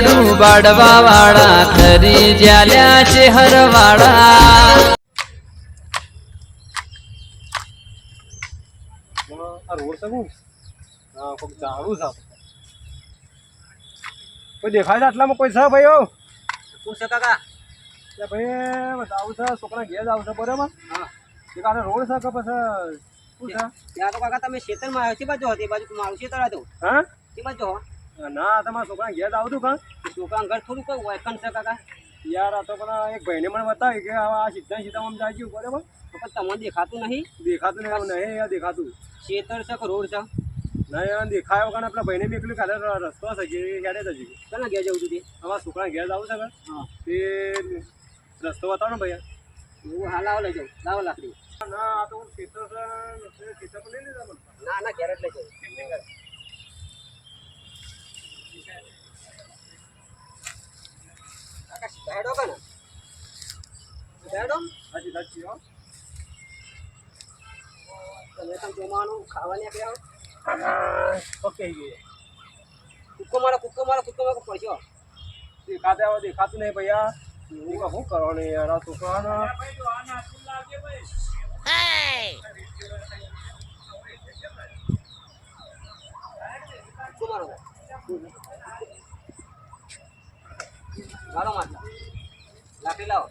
લાડુ બાડવા વાળા ખરી જ્યાલ્યા છે છે છે. કોઈ દેખાય છે આટલામાં કોઈ છે ભાઈ શું છે કાકા? ભાઈ આવું છે છોકરા ઘેર જ છે બરાબર? હા. રોડ છે કે પછી શું છે? ત્યાં તો કાકા તમે ખેતરમાં આવ્યો છે બાજુ હતી બાજુ મારું ખેતર હતું. હા? તે બાજુ હો. ના તમારા છોકરા ઘેર આવતું કાં? છોકરા ઘર થોડું કોઈ વાયકન છે કાકા. યાર આ તો પણ એક ભાઈને મને બતાવી કે આ સીધા સીધા આમ જાય ગયું બરાબર? તો પણ તમને દેખાતું નહીં? દેખાતું નહીં નહીં યાર દેખાતું. ખેતર છે કે રોડ છે? નહીં દેખાયો કારણ આપણા ભાઈને એકલું કાલે રસ્તો હશે કે હેડે જ હજી ચાલો ઘેર જવું તે અમારા છોકરા ઘેર આવું છે હા. તે રસ્તો બતાવો ને ભાઈ એવું હા લાવો લઈ જાઉં. લાવો લાકડી. ના આ તો ખેતર ખેતર લઈ લીધા ના ના ઘેર જ લઈ જાઉં. હેડો કે ને સીધા હેડો સાચી સાચી હો તમે તમે જમવાનું ખાવાની આપ્યા ઓકે કુક્કો મારો કુક્કો મારો કુક્કો મારો પડશો દેખાતે હવે દેખાતું નહીં ભૈયા એમાં શું કરવાનું યાર આ છોકરાને કુક્કો મારો ગાળો માટલા લાકડી લાવો.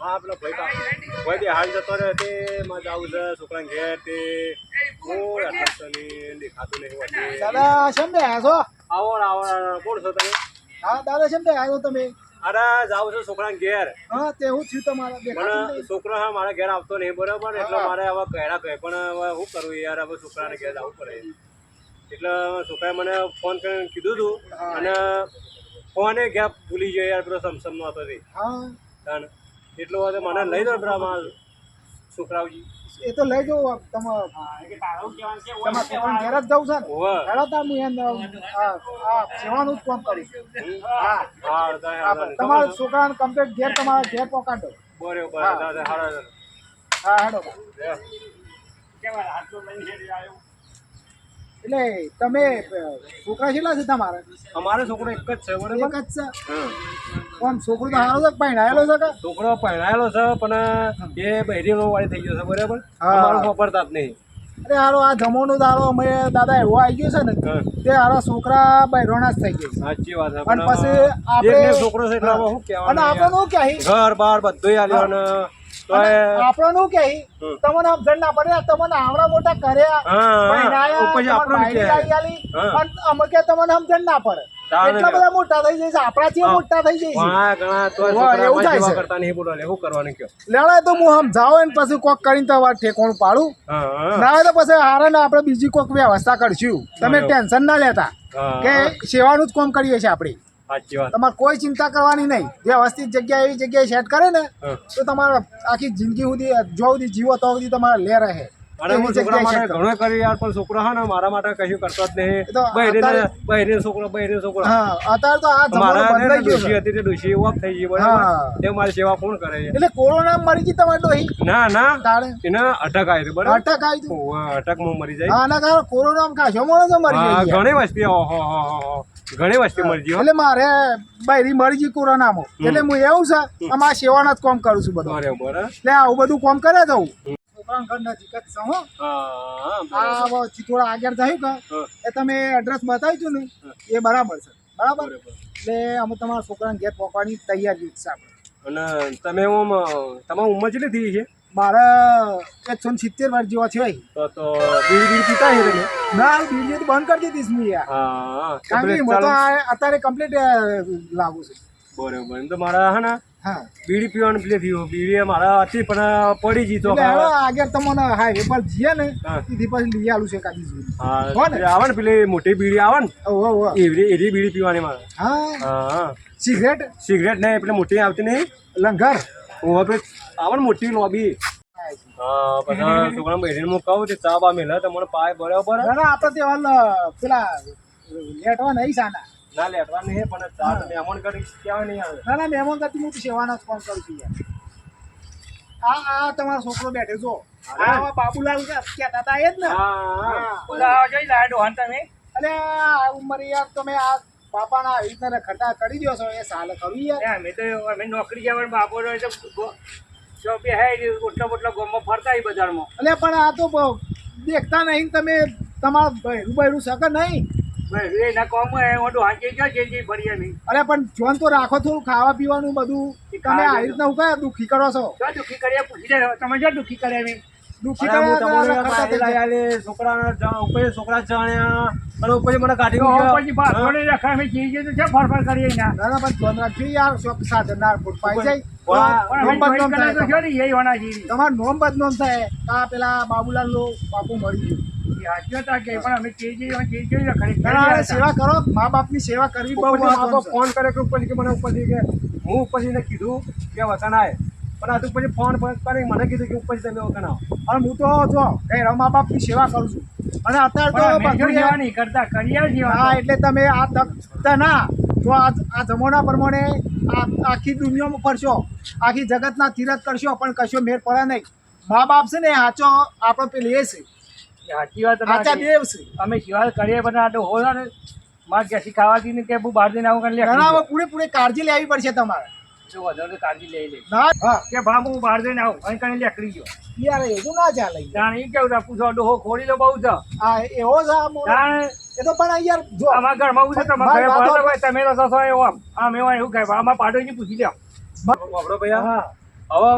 હા પેલો ભાઈ કા દે હાલ જતો રહે તે માં જાવું છે છોકરાને ઘેર તે નહીં દેખાતું નહીં દાદા શેમ બે? છો? આવો આવો. કોણ છો તમે? હા દાદા શેમ બે? આવ્યો તમે? અરે જાવ છો છોકરાને ઘેર. હા તે હું થયું તમારા. છોકરો હા મારા ઘેર આવતો નહીં બરાબર? એટલે મારે હવે કહેરા કહે પણ હવે શું કરવું યાર? હવે છોકરાને ઘેર જવું પડે. એટલે છોકરાએ મને ફોન કરીને કીધું હતું અને ફોને ગેપ ભૂલી ગયો યાર પેલો સમસમ નો હતો તે. એટલો વાગે મને લઈ દો પેલા માલ છોકરાઓજી એ તો લઈ જાઉં તમારા. તમારા ઘેર જ જવું છે ને? હેડો તાર હું એને આ આ સેવાનું જ કામ કરીશ. હા? તો તમારા છોકરાને કમ્પ્લીટ ઘેર તમારા ઘેર પહોંચાડો બરોબર હા. હા, હા, હા, હા લઈને હા. એટલે તમે છોકરા કેટલા છે તમારા? અમારો છોકરો એક જ છે એક બરોબર જ છે. આમ છોકરો તો હારો છે પહેણાયેલો છે કે? છોકરો પહેણાયેલો છે પણ એ બહેરીનો વાળી થઈ ગયો છે બરાબર? અમારો વાપરતા જ નહીં. અરે હારો આ જમવાનું દાડો અમે દાદા એવો આવી ગયો છે ને તે હારા છોકરા બૈરોણા જ થઈ ગયો સાચી વાત છે અને પણ પછી આપણે છોકરો છે એટલે શું કહેવાય અને આપણે શું કહી ઘર બાર બધું આલ્યો અને તોયનું કહી તમને સમજણ ના પડે તમને આવડા મોટા કર્યા આપણને અમે કે. તમને સમજણ ના પડે. એટલા બધા મોટા થઈ જાય આપણાથી મોટા થઈ છોકરા એવું થાય છે. કરતા નહીં બોલો એટલે કરવાનું કયો? લેડાય તો હું સમજાવો ને પછી કોક કરીને તમારે ઠેકોણું પાડું. ના તો પછી હારે ને આપણે બીજી કોક વ્યવસ્થા કરશું. તમે ટેન્શન ના લેતા કે સેવાનું જ કામ કરીએ છીએ આપણે. સાચી વાત. તમારે કોઈ ચિંતા કરવાની નહીં. વ્યવસ્થિત જગ્યા એવી જગ્યાએ સેટ કરે ને તો તમારે આખી જિંદગી સુધી જો સુધી જીવો તો સુધી તમારે લે રહે. છોકરા જગ્યાએ માટે set કરો. ઘણો કરી યાર પણ છોકરો હા ને મારા માટે કશું કરતો જ નહીં. તો બહેરીને અત્યારે- બહેરીને છોકરો બહેરીને છોકરો. અત્યારે તો આ મારા ગયો ડોશી હતી ડોશી ઓફ થઈ ગઈ. બરાબર? મારી સેવા કોણ કરે? છે એટલે કોરોના મરી ગઈ તમારે ડોહી ના ના. એને અટક આવી હતી બરાબર? અટક આવી હતી? ઓવે, અટકમાં મરી જાય. હા કોરોના મરી હા, ઘણી વસ્તી ઓહો, હો, હો, હો. ઘણી વસ્તુ મળી એટલે મારે બૈરી મળી ગઈ કોરોનામાં. એટલે હું એવું છે અમારા સેવાના જ કામ કરું છું બધું. બરાબર. એટલે આવું બધું કામ કરે જવું છોકરાના ઘર નજીક જ છે હો. હા, હા, થોડા આગળ થયું કે એ તમે એડ્રેસ બતાવ્યું ને એ બરાબર છે. બરાબર? બરાબર. એટલે અમે તમારા છોકરાને ઘેર પહોંચવાની તૈયારી છે આપણે. અને તમે હું તમારી ઉંમર કેટલી થઈ છે? મારે એકસો ને સિત્તેર વર્ષ જેવા છે. તો તો બીડી બીડી પીતા છે તમે? ના બીજી તો બંધ કરી દીધી મેં યાર. કારણ કે હું તો અત્યારે કમ્પ્લીટ લાગુ છે. બરોબર એમ તો મારા હે ને? હા. બીડી પીવાનું પ્લે થયું. બીડી મારા હતી પણ પડી ગઈ તો એટલે આગળ તમને હાઈવે પર જઈએ ને. તેથી પછી લઈ આલું છે કાઢી જોઈ હા આવે ને પેલી મોટી બીડી આવે ને. ઓહો ઓહો એવી એવી બીડી પીવાની મારે. હા. હા સિગરેટ? સિગરેટ નહીં પેલી મોટી આવતી નહીં. લંગર. ઓવા પેલી આવે મોટી લોબી હા બધા છોકરા બહેરીને હું તે ચા બા મેલે તમને પાય બરાબર ના ના આપણે ત્યાં પેલા લેટવા નહીં સાના ના લેટવા નહીં પણ ચા તમે અમન કરી કહેવાય નહીં આવે? ના ના મહેમાન કરતી હું તો સેવાના જ ફોન કરું છું યાર. આ આ તમારો છોકરો બેઠો છો આ બાબુલાલ કહેતા હતા એ જ ને. હા હા. હા. અરે આ ઉંમર યાર તમે આ બાપાના આવી રીતના ખટા કરી દો છો એ સાલે ખરું યાર. અમે તો અમે નોકરી જવાનું બાપો તો હે ઓટલા બોટલા ગોમમાં ફરતા બજારમાં. એટલે પણ આ તો દેખતા નહીં તમે તમારા બૈરું બૈરું શકે નહીં? એના કોમ ઓટો હાંચી ગયો જે જે ભરીએ નહીં અરે પણ જોન તો રાખો થોડું ખાવા પીવાનું બધું. તમે આવી રીતના હું કયા દુઃખી કરો છો? જો દુઃખી કરીએ પૂછી જાય તમે જો દુઃખી કરે એમ દુઃખી લે, છોકરાના ઉપર છોકરા જાણ્યા. અને ઉપર મને કાઢી ગયો. પછી ભાગોને રખા અમે જઈએ તો છે ફરફર કરીએ ના ના પણ ધ્યાન રાખજો યાર શોખ સાથે ના ફૂટ પાઈ જાય. ને. તમારું નોમ બદનામ થાય. આ પેલા બાબુલાલ નો બાપુ મળી ગયું. ના, ના, સેવા કરો. મા બાપની સેવા કરવી બહુ. ફોન કર્યો કે ઉપરથી મને ઉપરથી કે હું ઉપરથી કીધું કે વતન આય પણ આ તો પછી ફોન કરી મને કીધું કે ઉપરથી તમે વતન આવો. અને હું તો જો કઈ મા બાપની સેવા કરું છું. અને અત્યારે તો કરતા હા એટલે તમે આ તક ના તો આ આ જમાના પ્રમાણે આ આખી દુનિયામાં ફરશો. આખી જગતના તીરથ કરશો પણ કશો મેર પડે નહીં. મા બાપ છે ને સાચો આપણો પેલી એ છે. સાચી વાત દેવ છે. અમે કરીએ પણ આ તો ને માર ઘેરથી ખાવાથી ને કે હું બહાર જઈને આવું કરીને ઘણા પૂરેપૂરી કાળજી લેવી પડશે તમારે. જો વધારે કાળજી લઈ લે. ના. હા કે બાબુ હું બહાર જઈને આવું અહીં કરીને ગયો. યાર એવું ના ચાલે જાણ એ કેવું છે પૂછો ડોહો ખોડી લો બહુ છે. હા એવો છે જાણ એ તો પણ યાર જો. અમારા ઘરમાં આવું છે તમે ઘરે હોય તો છો એવો. આમ આમ એવું કહે આમાં પાડોશી પૂછી લ્યો. વાપરો ભાઈ હવે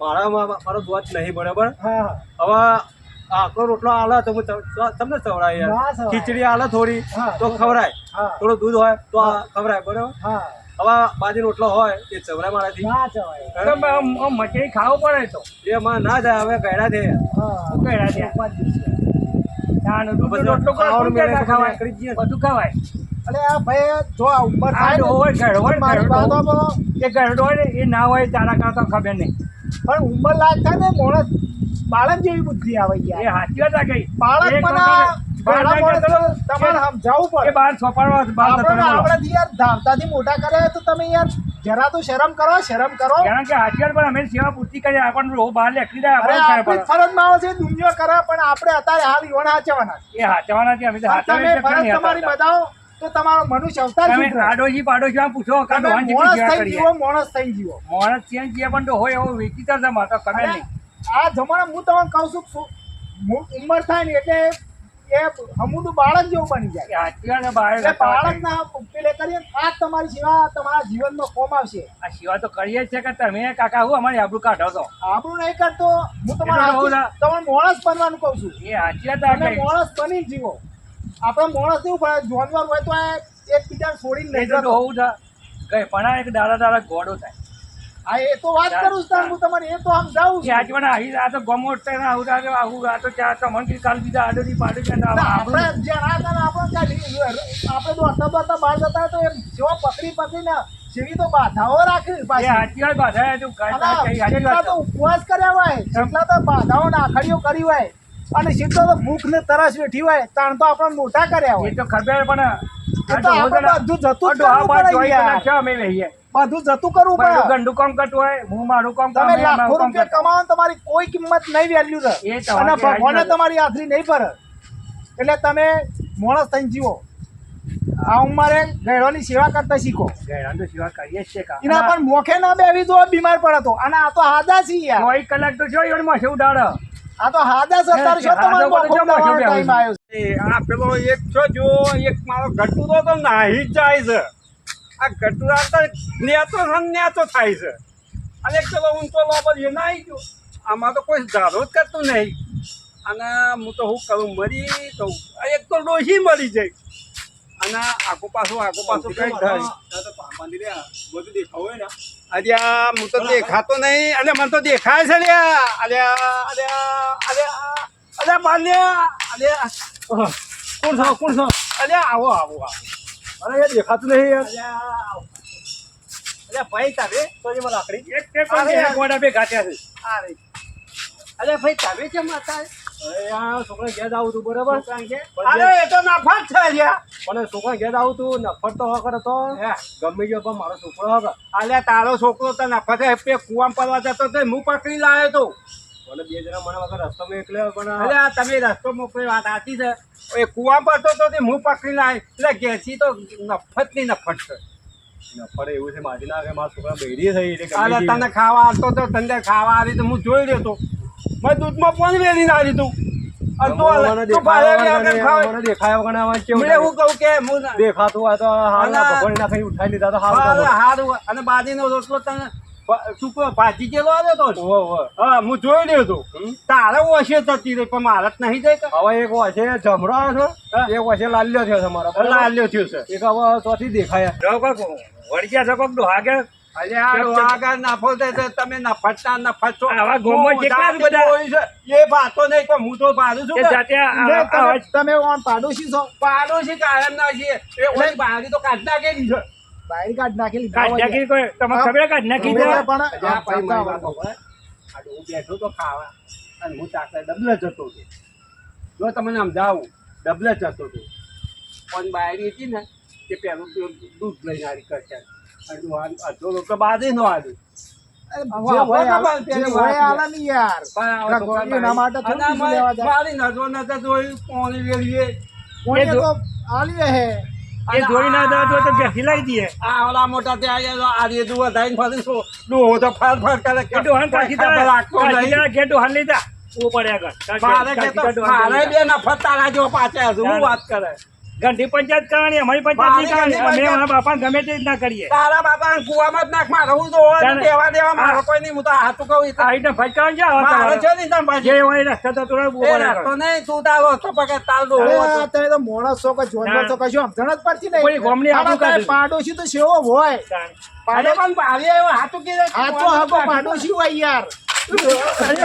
મારા મારો દોત નહીં બરાબર? હવે આખો રોટલો આલે તો તમને ખવડાય યાર. ખીચડી આલે થોડી તો ખવડાય. થોડું દૂધ હોય તો ખવડાય બરાબર? હવે બાજી રોટલો હોય એ ચવડાય મારાથી. મચેરી ખાવું પડે તો. એ માં ના જાય હવે દિવસે. જાણ દૂધ પછી રોટલો ખવાય. બધું ખવાય. અલે આ ભાઈ જો આ ઉપર આ મારી વાતોમાં એ ગરડો એ ના હોય તારા કરતા ખબર નહીં. પણ ઉંમર લાગતા ને મોણસ બાળક જેવી બુદ્ધિ આવે એ યાર હાચી વાત કઈ બાળક એ મોટા કરે તો તમે યાર જરા તો શરમ કરો શરમ કરો. કારણ કે હાચી પણ અમે સેવા પૂર્તિ કરી આપણને રોહ બહાર લેખડી દે આપણે આપણી જ ખાય ફરજમાં આવે છે દુનિયા કરે પણ આપણે અત્યારે હાલ ઈવન હાચવાના એ હાચવાના છે અમે તમે ફરજ તમારી. બતાવો. તો તમારો મનુષ્ય અવતાર તમે. આડોશી પાડોશી આમ પૂછો કાં તમે માણસ થઈ જીવો મોણસ થઈ જીવો. માણસ ચેન જીએ પણ હોય એવો વિચિત્ર છે માતા નહીં. આ જમાના હું તમને કહું છું ઉંમર થાય ને એટલે એ હમુદું બાળક જેવું બની જાય. બાળક. બાળકના પેલે કરીએ આ તમારી સેવા તમારા જીવનમાં કોમ આવશે. આ સેવા તો કરીએ જ છે કે તમે કાકા હું અમારી આબરૂ કાઢો તો. આપણું નહીં કરતો હું તમારા તમારે મોણસ બનવાનું કહું છું. એ હાચી તમે. માણસ બની જીવો. આપણે માણસ એવું પડે જાનવર હોય તો આ એકબીજાને છોડીને લઈ તો જતો હોવું છે. કઈ પણ આ એક દાડા દાડા ગોડો થાય. હા એ તો વાત કરું છું હું તમારે એ તો આમ જાઉં કે આજ મને આવી આ તો ગમોટ ઉઠતા ને આવું આવું આવું આ તો ત્યાં તો મન કાલ બીજા આડોથી પાડી આવા આપણે જ્યાં ના હતા આપણે ત્યાં આપણે તો હતા હતા બહાર જતા તો એમ જેવા પકડી પકડીને જેવી તો બાધાઓ રાખી પાછી. બાધા તું તો ઉપવાસ કર્યા હોય જેટલા તો બાધાઓ નાખડીઓ કરી હોય અને સીધો તો ભૂખ ને તરસ બેઠી હોય તાણ તો આપણે મોટા કર્યા એ હોય તો ખબર પણ એ તો આપણે બધું જતું બધું જતું કરવું પડે. ગંડુ કામ કરતું હોય હું મારું કામ તમે લાખો રૂપિયા કમાવો તમારી કોઈ કિંમત નહીં વેલ્યુ છે અને ભગવાને તમારી હાથરી નહીં ભરે. એટલે તમે મોણસ થઈને જીવો. આ ઉંમરે ગયડોની સેવા કરતા શીખો. ગયડા સેવા કરીએ જ છે. એના પણ મોખે ના બેવી તો બીમાર પડે તો. અને આ તો આદા છે યાર. ચોવીસ કલાક તો જો ઈવનમાં છે ઉડાડો. આ તો હાદા છે તમારો તો જો ટાઈમ આવ્યો છે. આ પેલો એક છો જો એક મારો ગટુરો તો નાહી જ જાય છે. આ ગટુરા તો નેતો થાય છે. અને એક પેલો ઊંચો લોબો એ નાહી ગયો. આમાં તો કોઈ ધારો જ કરતું નહીં. અને હું તો હું કરું મરી તો એક તો ડોહી મરી જાય. અને આખું પાછું આખું પાછો કઈ થાય. બધું દેખાવ ને. અલ્યા હું તો દેખાતો નહીં. અરે મને તો દેખાય છે લ્યા અલ્યા અલ્યા અલ્યા અલ્યા બાલ્યા. અલ્યા કોણ છો? કોણ છો? અલ્યા આવો આવો આવો. અરે યાર દેખાતું નહીં યાર. અલ્યા અલ્યા ભાઈ તારે? તો જે આકડી. એક એક અરે. ગોડા બે ગાંઠ્યા છે. આ રે અલ્યા ભાઈ તારે કેમ હતા અરે છોકરા ઘેર આવું તું બરાબર? અરે એ તો નફત છે અલ્યા પણ છોકરા ઘેર આવું તું નફત તો વગર હતો ગમે ગયો પણ મારો છોકરો અલ્યા તારો છોકરો તો નફત હે કુવામ પડવા જતો તો હું પકડી લાવ્યો તો. મને બે જણા મને વગર રસ્તો મોકલ્યો પણ આ તમે રસ્તો મોકલી વાત સાચી છે. એ કુવા પર તો તો હું પકડી લાય. એટલે ઘેસી તો નફતની નફત છે. નફરે એવું છે મારી ના કે મારા છોકરા બૈરી થઈ એટલે તને ખાવા આવતો તો તને ખાવા આવી તો હું જોઈ રહ્યો તો મેં દૂધમાં પણ વેરી ના દીધું ભાજી ગયેલો આવ્યો હા હું જોઈ રહ્યો તારે ઓછે થતી રહી પણ મારે જ નહીં જાય હવે એક વચ્ચે જમરો આવ્યો છે. એક વચ્ચે લાલ્યો થયો છે મારો. લાલ્યો થયો છે. એક હવે ચોથી દેખાયા. વળગ્યા છે કોક ડોહા કે અરે આ ડોહાગર નફો છે તો તમે નફટતા નફટશો. આવા ગામમાં કેટલા બધા? એ ભાતો નહીં પણ હું તો છું જાતે આ- ને આ- તમે ઓન પાડોશી છો પાડોશી કાયમ ના છીએ. એ ઓલી બારી તો કાઢ નાખેલી છે. બહાર કાઢ નાખેલી કાઢ નાખી કોઈ તમને ખબર કાઢ નાખી દે પણ અરે આ ભાઈ જતા મારી વાત હોય. સાંભળો. આ તો હું બેઠો તો ખાવા અને હું ચાકલે ડબલે જતો હતો જો તમને સમજાવું ડબલે જતો હતો પણ બાયરી હતી ને તે પેલું દૂધ લઈને કરશે અડધો લોકો બાજરી નો આવ્યું છે. તો તો એ જોઈ ના દો તો તો ઘેરથી લાવી દઈએ આ ઓલા મોટા ત્યાં આ રેદુ વધાઈને ફરી શું ડોહો તો ફર ફર કરે. કે ડોહાને દે રાખતો કાઢી નહીં. કે ઘેર ડોહાને લઈ જા. ઊભો આગળ મારે કે તો મારે બે નફત તારા જો પાછા. હું વાત કરે? ગંડી પંચાયત કરવાની અમારી પંચાયત કરવાની અમે મારા બાપા ગમે તે રીતના કરીએ. તારા બાપા કુવામાં જ નાખ મારે હું તો તો દેવા દેવા મારો કોઈ નહીં હું તો હાથું કહું આ રીતના ફટકાવાનું છે? મારે. છે નહીં તમે જે હોય રસ્તા તો થોડા એ પડે નહીં તું તારો તારો ડોહો અરે હતો. તમે તો મોણસ છો કે તો કશું સમજણ જ પડતી નહીં. કોઈ ગામની અત્યારે કાઢી. પાડોશી તો સેવો હોય. અરે પણ આવી આવ્યો હાથું કે આ તો હગો પાડોશી હોય યાર. અરે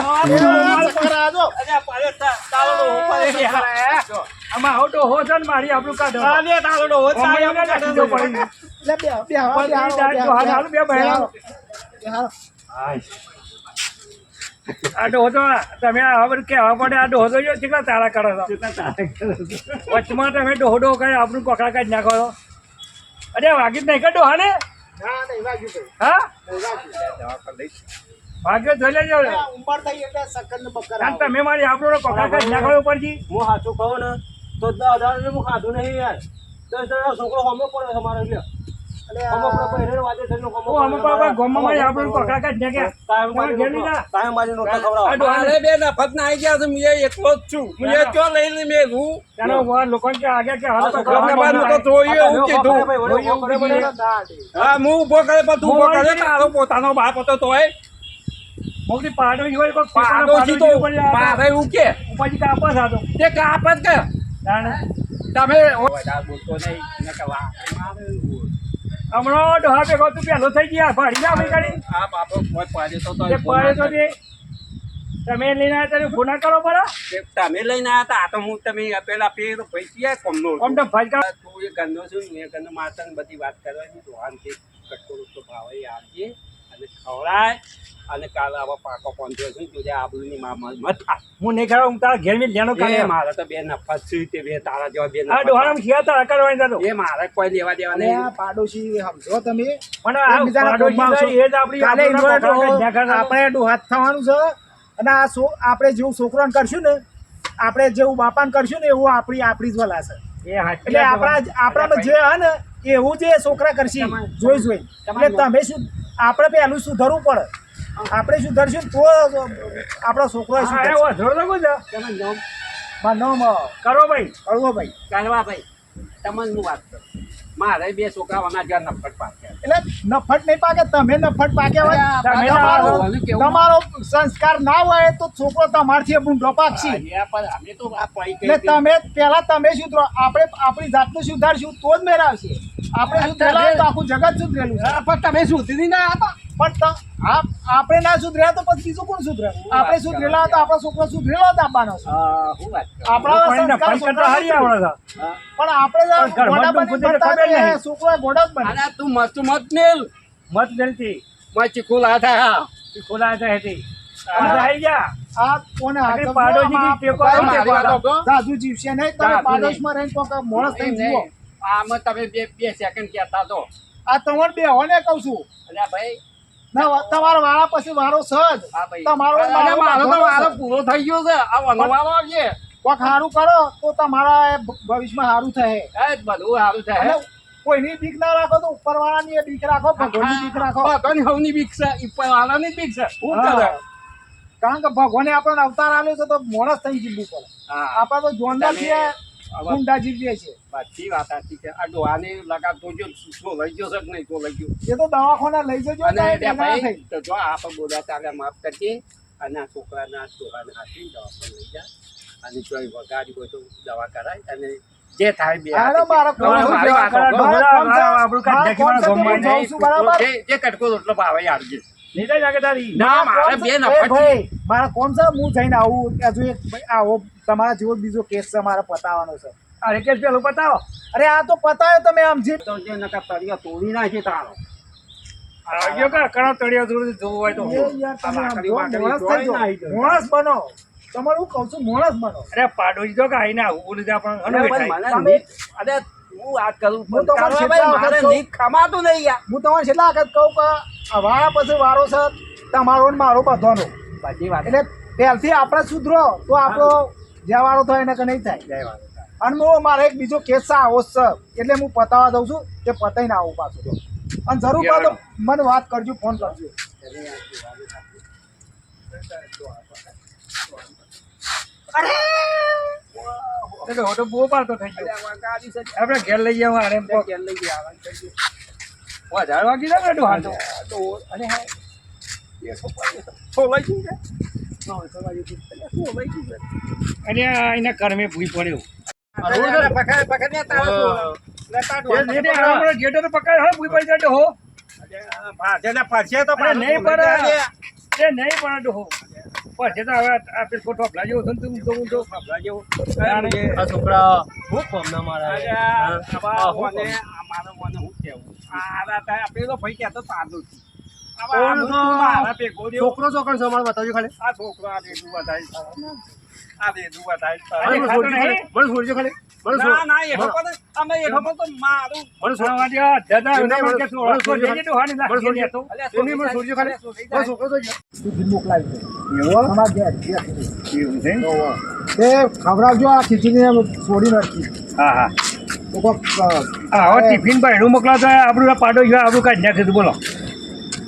ચક્કર આ જો. અરે પાડો તાલ દો ઉપર એ. આમાં આવો ડોહો છે ને મારી આપણું કાઢો તારે તારો ડોહો છે આ આપણે દો છે. લે બે બે બે પણ બે ઈ હાલો, હાલો, બે બે હાલો. હાલો. બે હાલો. આ ડોહો તો તમે બધું કહેવા પડે આ ડોહો તો જો કેટલા તારા કરો છો વચમાં તમે ડોહો ડોહો કરી આપણું કોકડા કાઢી નાખો છો અરે વાગી જ નહીં કે ને ભાઈ. હા વાગ્યું. ભાગ્ય જોઈ લેજો ઉંમર થઈ એટલે. તમે મારી આપણો કોકડા કાઢી નાખો ઉપરથી હું સાચું કહું ને તો દસ હજાર હું ખાધું નહીં યાર. દસ હજાર છોકરો હમો પડે છે એટલે. એટલે હમો આ- પડે પડે. ગયા છે હું કે આગળ કે હાલો તો આ કરવા છોકરાને માંડો. તો જોયું એવું કીધું. ભાઈ, વડે ઊભો કરે, ના, વડે. ના, હા હું ઊભો કરે તું ઊભો મોબાઈલ કરે છે. તારો પોતાનો બાપ હતો તો એવું કે તે. તમે હમણાં ડોહા ભેગો તું થઈ ગયા ભાડી ના ભાઈ તો તો તો તમે લઈને આવ્યા ત્યારે ફોન ના કરો બરા તે તમે લઈને આવ્યા હતા તો હું તમે પેલા પેલો પૈસા કોમનો. આમ તો ફજકા તું એ ગંદો છું મેં ગંદો માતા બધી વાત કરવાની દોહાનથી કટકો રૂટકો ભાવ એ આપજે અને ખવડાય અને કાલ આવા પાકો પંચો છું તું જે આબરૂની મત ખા. હું નહીં ખરા હું તારા ઘેરમાં લેનો એ મારે તો બે નફત છે તે બે તારા જેવા બે આ ડોહાના ખિયા તારા કરવાની જતો એ મારે કોઈ લેવા દેવા નહીં. આ પાડોશી સમજો તમે. પણ આ પાડોશી એ જ આપણી કાલે આપણે ડોહાત થવાનું છે. અને આ સો આપણે જેવું છોકરાને કરશું ને આપણે જેવું બાપાને કરશું ને એવું આપણી આપણી જ વલા છે. એ હાચી એટલે આપણા આપણામાં જે હે ને એવું જે છોકરા કરશે જોઈ જોઈ. એટલે તમે શું આપણે પહેલું સુધરવું પડે. આપણે સુધરશું તો આપણો છોકરો સુધરશે. નામ? મારું નામ અ, ભાઈ. કરવા ભાઈ. તમને હું વાત કરું? મારે બે છોકરાઓના જ્યાં નફટ પાક્યા એટલે નફટ નહીં પાકે તમે નફટ પાક્યા હોય. તમારો તમારો સંસ્કાર ના હોય તો છોકરો તમારથી બુંડો પાકશે. એટલે તમે પેલા તમે સુધરો આપણે આપણી જાતનું સુધારશું તો જ મેળવશે આપણે સુધરેલા આખું જગત સુધરેલું છે. પણ તમે સુધી ના હતા. પણ આપણે ના સુધર્યા તો પછી બીજું કોણ સુધરે? આપણે સુધરેલા હતા આપણો છોકરો સુધરેલો જ આપવાનો આપણા. પણ આપણે છોકરા ડૂબવું બની. તો હતા મત મત મેલ મત જલતી મેં ચીકુ લાતા ખોલા હતા હેતી આ તમારે બે હોને કહું છું. અલ્યા ભાઈ તમારો વાળા પછી વારો સજ તમારો મારો તો વારો પૂરો થઈ ગયો છે. આ વનવાળો છે કોક સારું કરો તો તમારા ભવિષ્યમાં સારું થાય બધું સારું થાય કોઈની બીક ના રાખો તો ઉપરવાળાની એ બીક રાખો ભગવાનની બીક રાખો. ભગવાન હવની બીક છે ઉપરવાળાની બીક છે. હું. કરે? કારણ કે ભગવાને આપણને અવતાર આપ્યો છે તો મોણસ થઈ જીવવું પડે. આપણે તો જોનદાર છીએ. હવે ગુંડા જીવીએ છીએ બધી વાત સાચી છે. આ ડોહાને લગાડતો જો શું લઈ ગયો છે નહીં તો લઈ ગયો. એ તો દવાખાના લઈ જજો અને ભાઈ તો જો આપણે બોલા ચાલે માફ કરજે. અને આ છોકરાના છોકરાને હાથી દવાખાને લઈ જા. અને જો એ વગાડી હોય તો દવા કરાય. અને જે થાય બે છે. છે. છે છું, જે જે કટકો રોટલો ભાવે તારી ના મારે બે છે? એ નફા ભાઈ, મારા કોમ છે? હું જઈને આવું હજુ એક આવો તમારા જેવો બીજો કેસ છે મારે પતાવવાનો છે. અરે કેસ પેલું બતાવો અરે આ તો પતાવ્યો તમે આમ જે તો જે નકા તળિયા તોડી નાખે તારો. કે કણો તળિયો જોવું જોવું હોય તો જો, માણસ બનો. તમારું હું કહું છું માણસ બનો. અરે પાડોશી તો કે આઈને આવું બોલી દે પણ અરે અરે હું કરું હું તો મારે કહું- ખમાતું નહીં યાર. હું તમારે છેલ્લા વખત કહું કે વાળા પછી વારો છે તમારો ને મારો બધાનો. બધી વાત. એટલે પહેલથી આપણે સુધરો તો આપણો જ્યાં વાળો થાય એને કે નહીં થાય. જય વાળો અને હું મારે એક બીજો કેસ છે આવો છે. એટલે હું પતાવવા દઉં છું તે પતાઈને આવું પાછું. અને જરૂર પડે તો મને વાત કરજો ફોન કરજો. તો કે ઓટો બહુ પાડતો થઈ ગયો. આપણે ઘેર લઈ જાવ આને એમ કહો. વધારે વાગી જાય ને હાલ. તો. અને આ એના કર્મે ભૂઈ પડ્યો. જેટો તો પકડ હોય ભૂઈ પડી જાય. અરે નહીં પડે એ નહીં પડે ડોહો પછી તો હવે આ પેલો જેવો છે ને તું તો હું તો આ છોકરા હું કોમના મારા? છોકરો છોકરો છે અમારે બતાવજો ખાલી આ છોકરો આ રેડું વધારે આ રેડું વધારે અરે મને ખાતો છોડજો નહીં? ખાલી મને છોડજો ખાલી ના ના એઠો પર અમે એઠો પર તો મારું. મને છોડ- આ દાદા એમને એમને મને- કે તું મને ઓળખતો છોડજો જજે ડોહાની મને લાગી છોડજો. ને તો. એમની મને છોડજો ખાલી. મને છોકરો તો ગયો. સુધી મોકલાવી દો તમારા ઘેર ઘેર સુધી. હોવે. તે ખવડાવજો આ ખીચડીને છોડી નાખી. હા હા. તો કોક અ, હા હવે ટિફિન ભાઈનું મોકલાવતો હોય આપણું પાડો ગયો આપણું કાઢી નાખ્યું બોલો.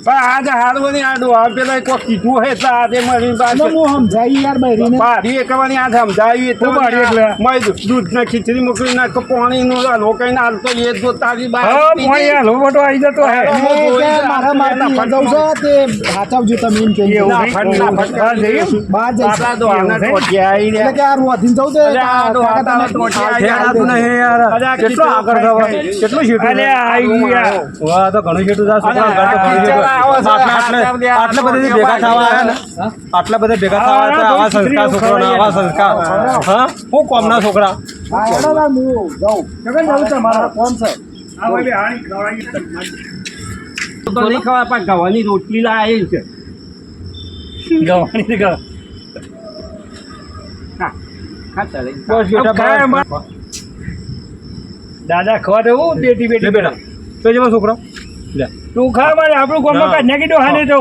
પણ આજે હારું નહીં આ પેલા કોઈ કીધું હે એટલે આજે મારી પાસે હું સમજાવી યાર બૈરીને બારી એકવાની આ સમજાવી એટલે બારી એકલા? મેં દૂધ ને ખીચડી મોકલી નાખ પાણી નું રોકાઈને હાલતો એ જો તારી બા હા મોય મોટો આવી જતો હે એ મારા માટે છે તે હાચવજો તમે એમ કહેજો. ના, ફટ ના, ફટ બહાર જઈએ? બહાર જઈશ. આપણા ડોહાના ટોટિયા આઈ એટલે કે આ રોધીને જવું છે અરે આ ડોહા કાકા તમે ટોટિયા આઈ હાલ રહ્યા. દે. અરે આ કેટલો આગળ થવા કેટલું શીટું અલે આઈ ગયા વાહ તો ઘણું શીટું ઘર તો ઘણું શીટું. આટલા આટલા આટલા બધા ભેગા થવા આવ્યા ને? આટલા બધા ભેગા થવા આવ્યા આવા સંસ્કાર છોકરાના આવા સંસ્કાર. હા. હું? કોમના છોકરા? છે ગવાની રોટલી ગવાની. દાદા ખવા દેવું બેટી બેટી. બેટા તો જેવા છોકરા. લે. તું ખા મારે આપણું ગોમમાં ના. કાઢી નાખી દો હાને તો.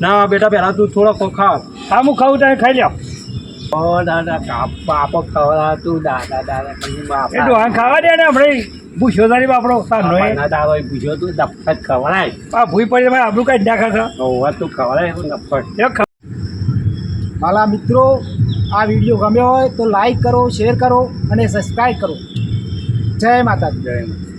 ના બેટા પહેલાં તું થોડો ખો- ખા. હા હું ખાવું તમે ખાઈ લ્યો ઓ દાદા બાપો ખવડાવતું દાદા દાદા. એ ખાવા દે ને આપણે. ભૂસ્યો તારી બાપડો સાનો એ. બાપાના દાદોએ તું નફત ખવડાય. આ ભૂઈ પડે તમે આપણું કાઢી નાખે છે. હોવા તું ખવડાય નફત મારા મિત્રો આ વીડિયો ગમ્યો હોય તો લાઈક કરો શેર કરો અને સબસ્ક્રાઈબ કરો. જય માતા જય માતા.